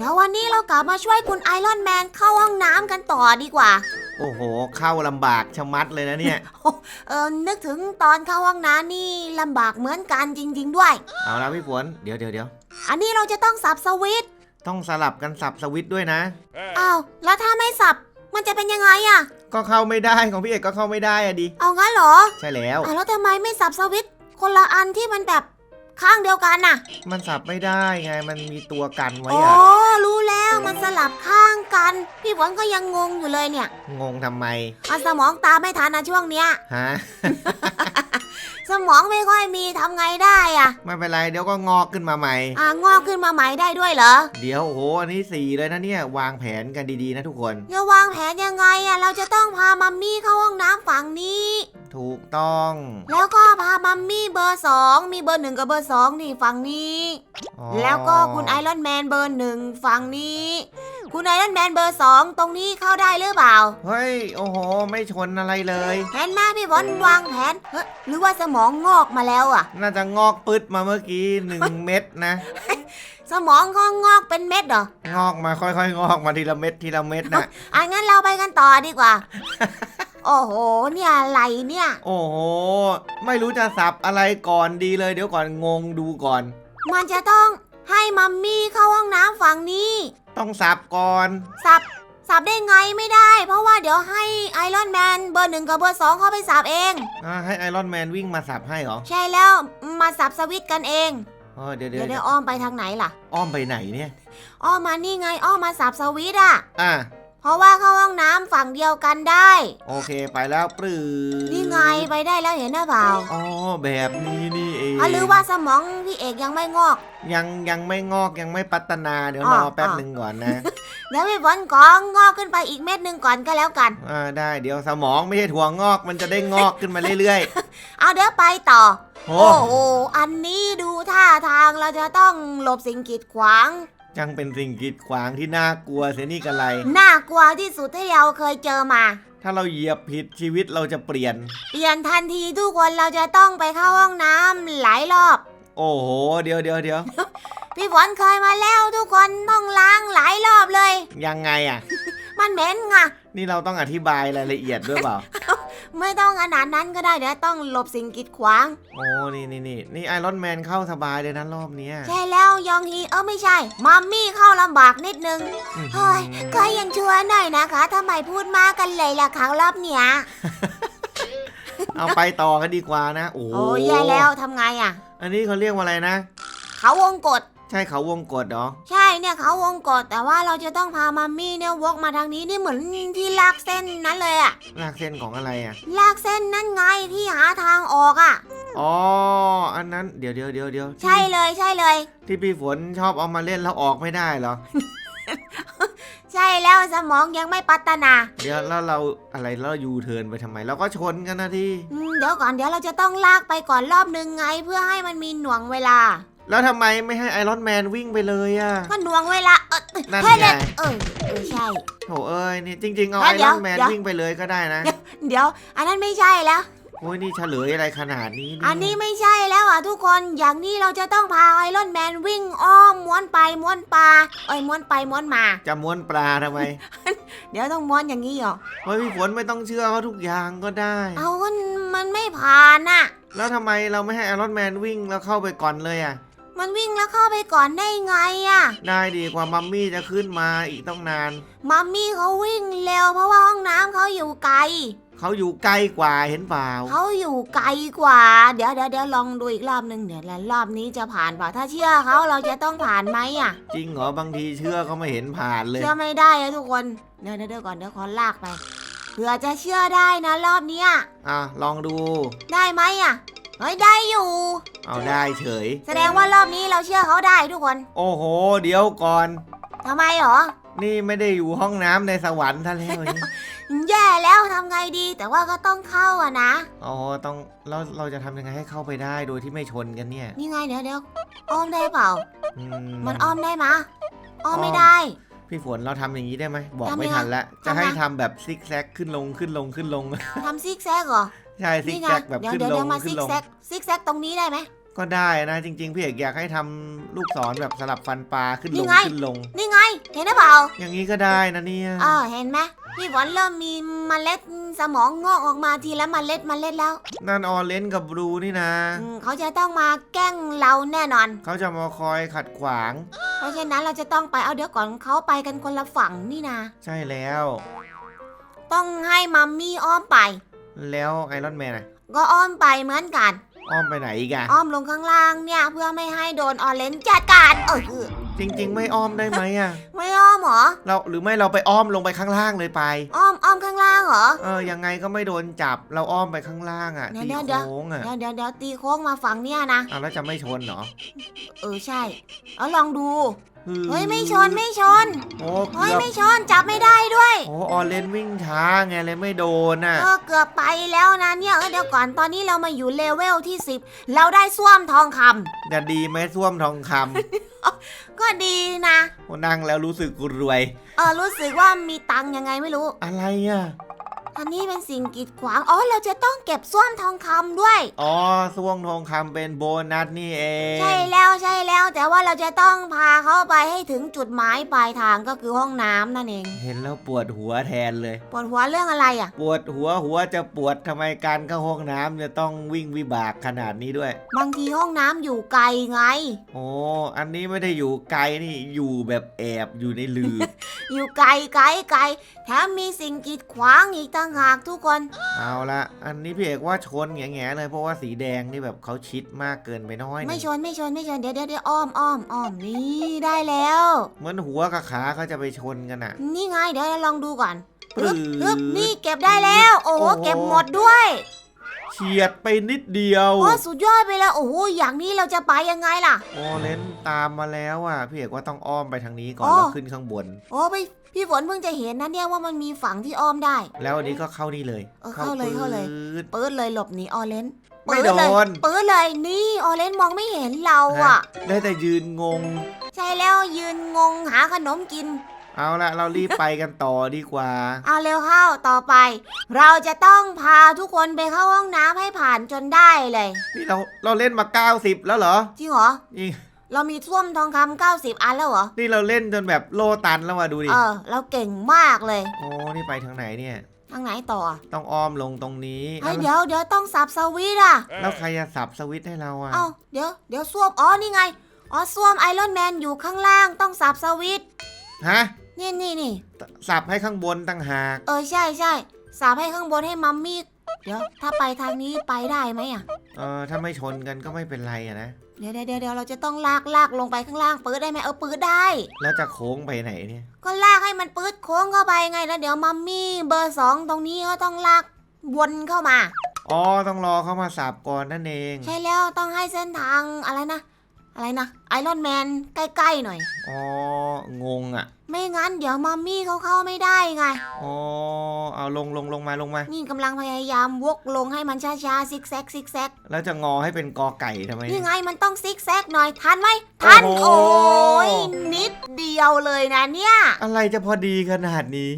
เดี๋ยววันนี้เรากลับมาช่วยคุณไอรอนแมนเข้าห้องน้ำกันต่อดีกว่า โอ้โห เข้าลำบากชะมัดเลยนะเนี่ย เออนึกถึงตอนเข้าห้องน้ำนี่ลำบากเหมือนกันจริง ๆ ด้วย เอาละพี่ฝนเดี๋ยวเดี๋ยวเดี๋ยวอันนี้เราจะต้องสับสวิตช์ต้องสลับกันสับสวิตช์ด้วยนะ อ้าวแล้วถ้าไม่สับ มันจะเป็นยังไงอะก็เข้าไม่ได้ของพี่เอกก็เข้าไม่ได้อะดิ เอางั้นเหรอ ใช่แล้ว อ้าวแล้วทำไมไม่สับสวิตช์คนละอันที่มันแบบ ข้างเดียวกันน่ะมันสับไม่ได้ไง มันมีตัวกันไว้โอ้อะรู้แล้วมันสลับข้างกัน พี่ฝนก็ยังงงอยู่เลยเนี่ยงงทำไมอะสมองตามไม่ทันนะช่วงเนี้ย ฮะ สมองไม่ค่อยมีทำไงได้อะไม่เป็นไรเดี๋ยวก็งอกขึ้นมาใหม่ อ่างอกขึ้นมาใหม่ได้ด้วยเหรอเดี๋ยวโอ้โหอันนี้สี่เลยนะเนี่ย วางแผนกันดีๆนะทุกคน จะวางแผนยังไงอะเราจะต้องพามัมมี่เข้าห้องน้ำฝั่งนี้ ถูกต้อง แล้วก็พา มัมมี่เบอร์สองมีเบอร์หนึ่งกับเบอร์สองนี่ฝั่งนี้ อ๋อแล้วก็คุณไอรอนแมนเบอร์หนึ่งฝั่งนี้ คุณไอรอนแมนเบอร์สองตรงนี้เข้าได้หรือเปล่า เฮ้ย โอ้โห ไม่ชนอะไรเลยเห็นไหมพี่บอลวางแผนเฮ้ยหรือว่าสมองงอกมาแล้วอะน่าจะงอกปึ๊ดมาเมื่อกี้หนึ่งเม็ดนะ สมองก็งอกเป็นเม็ดเหรองอกมาค่อยๆ งอกมาทีละเม็ดทีละเม็ดนะ อะงั้นเราไปกันต่อดีกว่า โอ้โห เนี่ยอะไรเนี่ย โอ้โห ไม่รู้จะสับอะไรก่อนดีเลย เดี๋ยวก่อนงงดูก่อน มันจะต้องให้มัมมี่เข้าห้องน้ำฝั่งนี้ ต้องสับก่อน สับ สับได้ไงไม่ได้ เพราะว่าเดี๋ยวให้ไอรอนแมนเบอร์หนึ่งกับเบอร์สองเข้าไปสับเอง อ่าให้ไอรอนแมนวิ่งมาสับให้เหรอ ใช่แล้ว มาสับสวิตช์กันเอง เออเดี๋ยวเดี๋เดี๋ยยววเดี๋ ยวอ้อมไปทางไหนล่ะอ้อมไปไหนเนี่ยอ้อมมานี่ไงอ้อมมาสับสวิตช์อะอะเพราะว่าเข้าห้องน้ำฝั่งเดียวกันได้ โอเคไปแล้วปรือนี่ไงไปได้แล้วเห็นหรือเปล่าอ๋อแบบนี้นี่เองอะหรือว่าสมองพี่เอกยังไม่งอก ยังยังไม่งอกยังไม่พัฒนาเดี๋ยวอ๋รออ แป๊บอ๋อหนึ่งก่อนนะเดี๋ยวพี่ฝนของงอกขึ้นไปอีกเม็ดหนึ่งก่อนก็แล้วกัน อ่าได้เดี๋ยวสมองไม่ใช่ถั่วงอกมันจะได้งอกขึ้นมาเรื่อยเอาเดี๋ยวไปต่อ ๆโอ้โอ้โห อันนี้ดูท่าทางเราจะต้องหลบสิ่งกีดขวาง จังเป็นสิ่งกีดขวางที่น่ากลัวเสียนี่กันไร น่ากลัวที่สุดที่เราเคยเจอมา ถ้าเราเหยียบผิดชีวิตเราจะเปลี่ยน เปลี่ยนทันทีทุกคนเราจะต้องไปเข้าห้องน้ำหลายรอบ โอ้โห เดี๋ยวเดี๋ยวเดี๋ยวพี่ฝนเคยมาแล้วทุกคนต้องล้างหลายรอบเลย ยังไงอะ มันเหม็นไง นี่เราต้องอธิบายรายละเอียดด้วยเปล่า ไม่ต้องขนาดนั้นก็ได้เดี๋ยวต้องหลบสิ่งกีดขวาง โอ้นี่นี่นี่นี่ไอรอนแมนเข้าสบายเลยนะรอบเนี้ย ใช่แล้วยองฮีเออไม่ใช่ มัมมี่เข้าลำบากนิดนึงอื้อหืเฮ้อยก็ยังชัวร์หน่อยนะคะทำไมพูดมากกันเลยล่ะครั้งรอบเนี้ยเอาไปต่อกันดีกว่านะ โอ้โหโอ้ยแย่แล้วทำไงอะ อันนี้เขาเรียกว่าอะไรนะ เขาวงกด ใช่เขาวงกดเหรอ ใช่เนี่ยเขาวงกดแต่ว่าเราจะต้องพามัมมี่เนี่ยวกมาทางนี้นี่เหมือนที่ลากเส้นนั้นเลยอะลากเส้นของอะไรอะ ลากเส้นนั่นไงที่หาทางออกอะอ๋อ อันนั้นเดี๋ยวเดี๋ยวเดี๋ยวเดี๋ยวใช่เลยใช่เลย ที่พี่ฝนชอบเอามาเล่นแล้วออกไม่ได้เหรอ ใช่แล้วสมองยังไม่พัฒนา เดี๋ยวแล้วเราอะไรแล้วยูเทิร์นไปทำไมเราก็ชนกันนะที่ อืมเดี๋ยวก่อนเดี๋ยวเราจะต้องลากไปก่อนรอบหนึ่งไง เพื่อให้มันมีหน่วงเวลาแล้วทำไมไม่ให้ไอรอนแมนวิ่งไปเลยอะก็หน่วงเวลาเออนั่นเฮ้ยไงเออเออใช่ โถเอ้ยนี่จริง ๆ เอาเอ้ไอยเดี๋รยวอนแมนเดี๋ยว วิ่งไปเลยก็ได้นะเดี๋ยว อันนั้นไม่ใช่แล้ว โอ้ยนี่เฉลยอะไรขนาดนี้เยอันนี้ไม่ใช่แล้วอะทุกคนอย่างนี้เราจะต้องพาไอรอนแมนวิ่งอ้อมม้วนไปม้วนมาเอ้ยม้วนไปม้วนมา จะม้วนปลาทำไม เดี๋ยวต้องม้วนอย่างนี้เหรอเฮ้ยพี่ฝนไม่ต้องเชื่อเขาทุกอย่างก็ได้ เอาก็มันไม่ผ่านน่ะ แล้วทำไมเราไม่ให้ไอรอนแมนวิ่งแล้วเข้าไปก่อนเลยอะ มันวิ่งแล้วเข้าไปก่อนได้ไงอะได้ดีกว่ามัมมี่จะขึ้นมาอีกต้องนาน มัมมี่เขาวิ่งเร็วเพราะว่าห้องน้ำเขาอยู่ไกล เขาอยู่ใกล้กว่าเห็นเปล่า เขาอยู่ไกลกว่า เดี๋ยวเดี๋ยวเดี๋ยวลองดูอีกรอบหนึ่งเดี๋ยวแล้วรอบนี้จะผ่านเปล่าถ้าเชื่อเขาเราจะต้องผ่านไหมอะจริงเหรอบางทีเชื่อเขาไม่เห็นผ่านเลย เชื่อไม่ได้อะทุกคน เดี๋ยวเดี๋ยวเดี๋ยวก่อนเดี๋ยวขอลากไป เผื่อจะเชื่อได้นะรอบเนี้ย อะลองดู ได้ไหมอะ เฮ้ยได้อยู่ เอาได้เฉย แสดงว่ารอบนี้เราเชื่อเขาได้ทุกคนโอ้โห เดี๋ยวก่อน ทำไมหรอ นี่ไม่ได้อยู่ห้องน้ำในสวรรค์ท่านแล้วนี่ แย่แล้วทำไงดีแต่ว่าก็ต้องเข้าอะนะ อ๋อต้องแล้วเราจะทำยังไงให้เข้าไปได้โดยที่ไม่ชนกันเนี่ยนี่ไงเดี๋ยวเดี๋ยวอ้อมได้เปล่า อืมันอ้อมได้มะอ้อมอ้อมไม่ได้ พี่ฝนเราทำอย่างนี้ได้ไหมบอกทำไม่ยังไงทันแล้วจะทำไงให้ทำแบบซิกแซกขึ้นลงขึ้นลงขึ้นลง ทำซิกแซกเหรอ ใช่ซิกนี่ไงแซกแบบเดี๋ยวขึ้นเดี๋ยวลเดี๋ยงวมาขึ้ซินกลง แซกซิกแซกตรงนี้ได้ไหม ก็ได้นะจริง ๆ พี่เอกอยากให้ทำลูกศรแบบสลับฟันปลาขึ้นนี่ลงไง ขึ้นลง นี่ไง เห็นหรือเปล่าอย่างนี้ก็ได้นะเนี่ย เออเห็นไหมพี่ฝนเริ่มมีเมล็ดสมองงอกออกมาทีละเมล็ดเมล็ดแล้วนั่นออเรนจ์กับบลูนี่นะ อืมเขาจะต้องมาแกล้งเราแน่นอน เขาจะมาคอยขัดขวาง เพราะฉะนั้นเราจะต้องไปเอาเดี๋ยวก่อนเขาไปกันคนละฝั่งนี่นะ ใช่แล้ว ต้องให้มัมมี่อ้อมไป แล้วไอรอนแมนอะก็อ้อมไปเหมือนกัน อ้อมไปไหนอีกอะอ้อมลงข้างล่างเนี่ยเพื่อไม่ให้โดนออเรนจ์จัดการเออจริง ๆ ไม่อ้อมได้ไหมอะไม่อ้อมเหรอเราหรือไม่เราไปอ้อมลงไปข้างล่างเลยไป อ้อมอ้อมข้างล่างเหรอเออยังไงก็ไม่โดนจับเราอ้อมไปข้างล่างอะเดี๋ยวตีเดี๋ยวเดี๋ยวโค้งอะเดี๋ยวเดี๋ยวเดี๋ยวตีโค้งมาฝั่งเนี่ยนะอ้าวแล้วจะไม่ชนเหรอเออใช่เอาลองดูอื เฮ้ยไม่ชนไม่ชนโอ้เฮ้ยเกือบไม่ชนจับไม่ได้ด้วยโอ้ออเรนจ์วิ่งช้าไงเลยไม่โดนอะเออเกือบไปแล้วนะเนี่ยเออเดี๋ยวก่อนตอนนี้เรามาอยู่เลเวลที่ 10 เราได้ส้วมทองคำแต่ดีไหมส้วมทองคก็ดีนะำโอ้นั่งแล้วรู้สึกรวย เออรู้สึกว่ามีตังค์ยังไงไม่รู้ อะไรอะ อันนี้เป็นสิ่งกีดขวาง อ๋อ เราจะต้องเก็บส้วมทองคำด้วย อ๋อส้วมทองคำเป็นโบนัสนี่เองใช่แล้วใช่แล้ว แต่ว่าเราจะต้องพาเขาไปให้ถึงจุดหมายปลายทางก็คือห้องน้ำนั่นเอง เห็นแล้วปวดหัวแทนเลย ปวดหัวเรื่องอะไรอะ ปวดหัวหัวจะปวดทำไมการเข้าห้องน้ำเนี่ยต้องวิ่งวิบากขนาดนี้ด้วย บางทีห้องน้ำอยู่ไกลไง โอ้อันนี้ไม่ได้อยู่ไกลนี่อยู่แบบแอบอยู่ในหลืบอยู่ไกลไกลไกลแถมมีสิ่งกีดขวางอีกต่างหากทุกคน เอาละอันนี้พี่เอกว่าชนแง่ๆเลยเพราะว่าสีแดงนี่แบบเขาชิดมากเกินไปน้อยไม่นี่ชนไม่ชนไม่ชนเดี๋ยวเดี๋ยวเดี๋ยวอ้อมอ้อมอ้อมนี่ได้แล้วเหมือนหัวกับขาเขาจะไปชนกันอะนี่ไงเดี๋ยวเราลองดูก่อนปรืฮึดบฮึบนี่เก็บได้แล้ว โอ้โหโอ้โหเก็บหมดด้วย เฉียดไปนิดเดียว โอ้สุดยอดไปแล้ว โอ้โหอย่างนี้เราจะไปยังไงล่ะ โอเลนตามมาแล้วอะ พี่เอกว่าต้องอ้อมไปทางนี้ก่อนอ๋อแล้วขึ้นข้างบน โอ้พี่พี่ฝนเพิ่งจะเห็นนะเนี่ยว่ามันมีฝั่งที่อ้อมได้ แล้วอันนี้ก็เข้านี่เลยเออเข้าเลยเข้าเลย ปื๊ดปื๊ดเลยหลบหนีออเรนจ์ไม่ปื๊เลยโดนปื๊ดเลยนี่ออเรนจ์มองไม่เห็นเราอะ ได้แต่ยืนงง ใช่แล้วยืนงงหาขนมกิน เอาละเรารีบไปกันต่อดีกว่า เอาเร็วเข้าต่อไป เราจะต้องพาทุกคนไปเข้าห้องน้ำให้ผ่านจนได้เลยนี่เราเราเล่นมา 90 แล้วเหรอจริงเหรอ นี่เรามีท่วมทองคำ90 อันแล้วเหรอ นี่เราเล่นจนแบบโลตันแล้วว่ะดูดิเออ เราเก่งมากเลยโอ้นี่ไปทางไหนเนี่ย ทางไหนต่ออะต้องอ้อมลงตรงนี้เฮ้ยแล้วเดี๋ยวเดี๋ยวต้องสับสวิตช์อะแล้วใครจะสับสวิตช์ให้เราอะ เอ้าเดี๋ยวเดี๋ยวส้วมอ๋อนี่ไงอ๋อส้วมไอรอนแมนอยู่ข้างล่างต้องสับสวิตช์ ฮะนี่นี่นี่สับให้ข้างบนต่างหาก เออใช่ใช่สับให้ข้างบนให้มัมมี่เดี๋ยวถ้าไปทางนี้ไปได้ไหมอะ เออถ้าไม่ชนกันก็ไม่เป็นไรอะนะ เดี๋ยวเดี๋ยวเดี๋ยวเดี๋ยวเราจะต้องลากลากลงไปข้างล่างปื๊ดได้ไหมเออปื๊ดได้ แล้วจะโค้งไปไหนเนี่ย ก็ลากให้มันปื๊ดโค้งเข้าไปไงแล้วเดี๋ยวมัมมี่เบอร์สองตรงนี้ก็ต้องลากวนเข้ามา อ๋อต้องรอเขามาสับก่อนนั่นเอง ใช่แล้วต้องให้เส้นทางอะไรนะ อะไรนะไอรอนแมนใกล้ๆหน่อย อ๋องงอะไม่งั้นเดี๋ยวมัมมี่เขาเข้าไม่ได้ไง อ๋อเอาลงลงลงมาลงมา นี่กำลังพยายามวกลงให้มันช้าๆซิกแซกซิกแซกแล้วจะงอให้เป็นกอไก่ทำไม นี่ไงมันต้องซิกแซกหน่อยทันไหมทันโอ้โอ้โห ยนิดเดียวเลยนะเนี่ย อะไรจะพอดีขนาดนี้